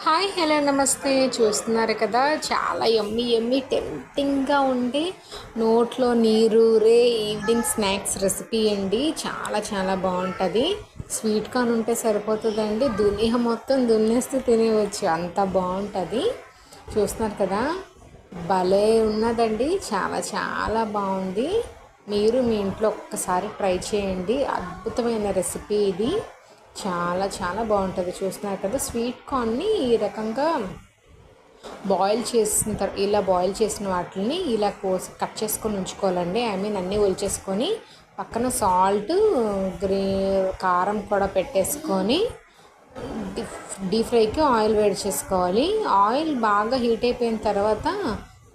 Hi hello నమస్తే. చూస్తున్నారు కదా చాలా ఎమ్మి ఎమ్మి టెంప్టింగ్గా ఉండి నోట్లో నీరు రే ఈవినింగ్ స్నాక్స్ రెసిపీ అండి. చాలా చాలా బాగుంటుంది. స్వీట్ కార్న్ ఉంటే సరిపోతుందండి. దునియా మొత్తం దున్నేస్తే తినేవచ్చు అంత బాగుంటుంది. చూస్తున్నారు కదా భలే ఉన్నదండి. చాలా చాలా బాగుంది. మీరు మీ ఇంట్లో ఒక్కసారి ట్రై చేయండి. అద్భుతమైన రెసిపీ ఇది. చాలా చాలా బాగుంటుంది. చూస్తున్నారు కదా స్వీట్ కార్న్ని ఈ రకంగా బాయిల్ చేసిన తర్వాత ఇలా బాయిల్ చేసిన వాటిని ఇలా కోసి కట్ చేసుకొని ఉంచుకోవాలండి. ఐ మీన్ అన్నీ ఒలిచేసుకొని పక్కన సాల్ట్ గ్రీ కారం కూడా పెట్టేసుకొని డీప్ ఫ్రైకి ఆయిల్ వేడి చేసుకోవాలి. ఆయిల్ బాగా హీట్ అయిపోయిన తర్వాత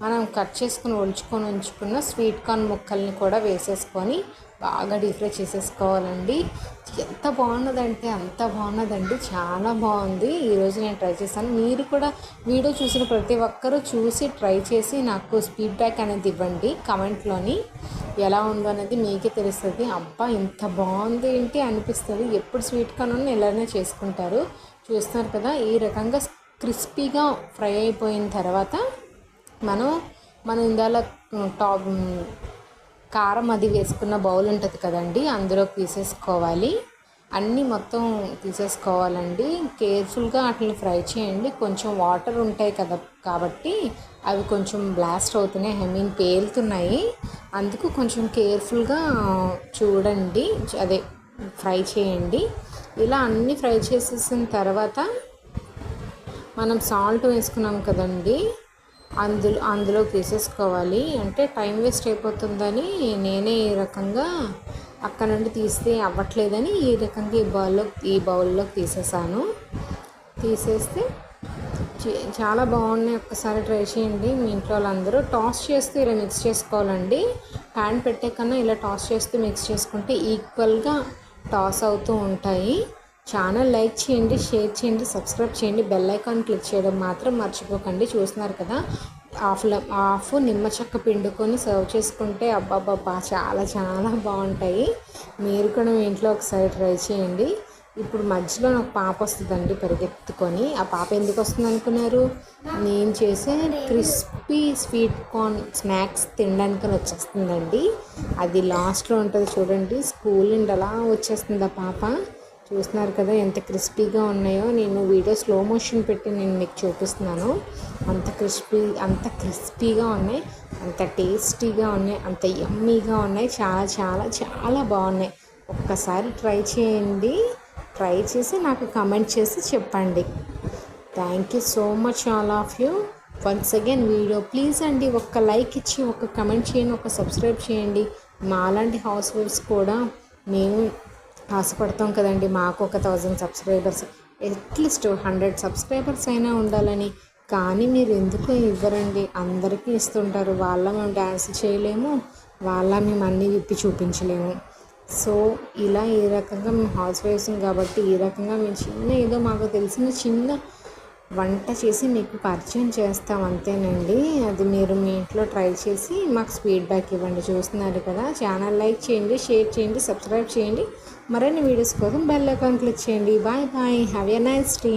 మనం కట్ చేసుకుని ఒలుచుకొని ఉంచుకున్న స్వీట్ కార్న్ ముక్కల్ని కూడా వేసేసుకొని బాగా డీప్ ఫ్రై చేసేసుకోవాలండి. ఎంత బాగున్నదంటే అంత బాగున్నదండి. చాలా బాగుంది. ఈరోజు నేను ట్రై చేశాను. మీరు కూడా వీడియో చూసిన ప్రతి ఒక్కరూ చూసి ట్రై చేసి నాకు ఫీడ్బ్యాక్ అనేది ఇవ్వండి. కమెంట్లోని ఎలా ఉందో అనేది మీకే తెలుస్తుంది. అబ్బా ఇంత బాగుంది ఏంటి అనిపిస్తుంది. ఎప్పుడు స్వీట్ కార్న్ ఇలానే చేసుకుంటారు. చూస్తున్నారు కదా ఈ రకంగా క్రిస్పీగా ఫ్రై అయిపోయిన తర్వాత మనం మనం ఇందాల టాప్ కారం అది వేసుకున్న బౌల్ ఉంటుంది కదండి అందులో తీసేసుకోవాలి. అన్నీ మొత్తం తీసేసుకోవాలండి. కేర్ఫుల్గా వాటిని ఫ్రై చేయండి. కొంచెం వాటర్ ఉంటాయి కదా కాబట్టి అవి కొంచెం బ్లాస్ట్ అవుతున్నాయి ఐ మీన్ పేలుతున్నాయి. అందుకు కొంచెం కేర్ఫుల్గా చూడండి అదే ఫ్రై చేయండి. ఇలా అన్నీ ఫ్రై చేసేసిన తర్వాత మనం సాల్ట్ వేసుకున్నాం కదండి అందులో అందులోకి వేసేసుకోవాలి అంటే టైం వేస్ట్ అయిపోతుందని నేనే ఈ రకంగా అక్కడ నుండి తీస్తే అవ్వట్లేదని ఈ రకంగా ఈ బౌల్లో ఈ బౌల్లోకి తీసేసాను. తీసేస్తే చాలా బాగున్నాయి. ఒక్కసారి ట్రై చేయండి మీ ఇంట్లో వాళ్ళందరూ. టాస్ చేస్తూ ఇలా మిక్స్ చేసుకోవాలండి. ప్యాన్ పెట్టే కన్నా ఇలా టాస్ చేస్తూ మిక్స్ చేసుకుంటే ఈక్వల్గా టాస్ అవుతూ ఉంటాయి. ఛానల్ లైక్ చేయండి షేర్ చేయండి సబ్స్క్రైబ్ చేయండి బెల్ ఐకాన్ క్లిక్ చేయడం మాత్రం మర్చిపోకండి. చూస్తున్నారు కదా హాఫ్ హాఫ్ నిమ్మ చెక్క పిండుకొని సర్వ్ చేసుకుంటే అబ్బాబ్బా చాలా చాలా బాగుంటాయి. మీరు కూడా మీ ఇంట్లో ఒకసారి ట్రై చేయండి. ఇప్పుడు మధ్యలో నాకు పాప వస్తుందండి పరిగెత్తుకొని. ఆ పాప ఎందుకు వస్తుంది అనుకున్నారు? నేను చేసే క్రిస్పీ స్వీట్ కార్న్ స్నాక్స్ తినడానికి వచ్చేస్తుందండి. అది లాస్ట్లో ఉంటుంది చూడండి స్కూల్ నుండి అలా వచ్చేస్తుంది ఆ పాప. చూస్తున్నారు కదా ఎంత క్రిస్పీగా ఉన్నాయో. నేను వీడియో స్లో మోషన్ పెట్టి నేను మీకు చూపిస్తున్నాను. అంత క్రిస్పీ అంత క్రిస్పీగా ఉన్నాయి. అంత టేస్టీగా ఉన్నాయి. అంత యమ్మీగా ఉన్నాయి. చాలా చాలా చాలా బాగున్నాయి. ఒక్కసారి ట్రై చేయండి. ట్రై చేసి నాకు కమెంట్ చేసి చెప్పండి. Thank you so much all of you once again video please అండి ఒక్క లైక్ ఇచ్చి ఒక కమెంట్ చేయండి ఒక సబ్స్క్రైబ్ చేయండి. మాలాంటి హౌస్ వైఫ్స్ కూడా మేము ఆశపడతాం కదండి. మాకు ఒక thousand subscribers at least hundred subscribers అయినా ఉండాలని. కానీ మీరు ఎందుకు ఇవ్వరండి? అందరికీ ఇస్తుంటారు. వాళ్ళ మేము డ్యాన్స్ చేయలేము. వాళ్ళ మేము అన్నీ విప్పి చూపించలేము. సో ఇలా ఈ రకంగా మేము హౌస్ వైఫ్స్ కాబట్టి ఈ రకంగా మేము చిన్న ఏదో మాకు తెలిసిన చిన్న వంట చేసి మీకు పరిచయం చేస్తాం అంతేనండి. అది మీరు మీ ఇంట్లో ట్రై చేసి మాకు ఫీడ్బ్యాక్ ఇవ్వండి. చూస్తున్నారు కదా ఛానల్ లైక్ చేయండి షేర్ చేయండి సబ్స్క్రైబ్ చేయండి. మరిన్ని వీడియోస్ కోసం బెల్ ఐకాన్ క్లిక్ చేయండి. Bye bye. Have a nice day